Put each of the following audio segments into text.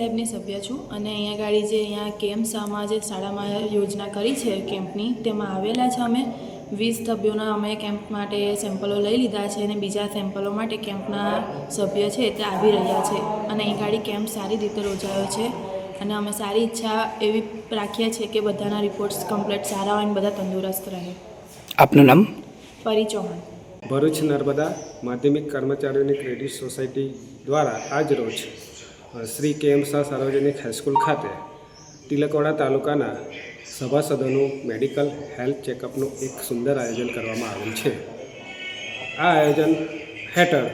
લેબની સભ્ય છું અને અહીંયા ગાડી જે અહીંયા કેમ્પ સામા જે શાળામાં યોજના કરી છે કેમ્પની તેમાં આવેલા છે અમે. વીસ સભ્યોના અમે કેમ્પ માટે સેમ્પલો લઈ લીધા છે અને બીજા સેમ્પલો માટે કેમ્પના સભ્ય છે તે આવી રહ્યા છે. અને અહીં ગાડી કેમ્પ સારી રીતે યોજાયો છે અને અમે સારી ઈચ્છા એવી રાખીએ છીએ કે બધાના રિપોર્ટ્સ કમ્પ્લીટ સારા હોય અને બધા તંદુરસ્ત રહે. આપનું નામ? પરી ચૌહાણ. ભરૂચ નર્મદા માધ્યમિક કર્મચારીઓની ક્રેડિટ સોસાયટી દ્વારા આજ રોજ શ્રી કે એમ શાહ સાર્વજનિક હાઈસ્કૂલ ખાતે તિલકવાડા તાલુકાના સભાસદોનું મેડિકલ હેલ્થ ચેકઅપનું એક સુંદર આયોજન કરવામાં આવેલ છે. આ આયોજન હેઠળ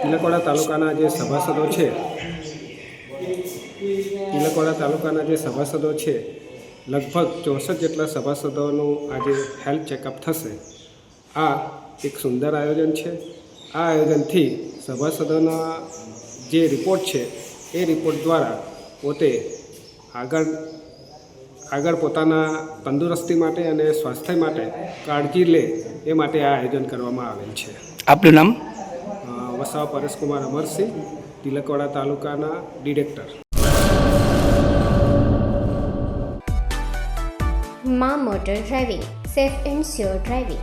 તિલકવાડા તાલુકાના જે સભાસદો છે, તિલકવાડા તાલુકાના જે સભાસદો છે, લગભગ ચોસઠ જેટલા સભાસદોનું આજે હેલ્થ ચેકઅપ થશે. આ એક સુંદર આયોજન છે. આ આયોજનથી સભાસદોના જે રિપોર્ટ છે એ રિપોર્ટ દ્વારા પોતે આગળ આગળ પોતાના તંદુરસ્તી માટે અને સ્વાસ્થ્ય માટે કાળજી લે એ માટે આ આયોજન કરવામાં આવેલ છે. આપનું નામ? વસાવા પરેશકુમાર અમરસિંહ તિલકવાડા તાલુકાના ડિરેક્ટર. મા motor driving safe and sure driving.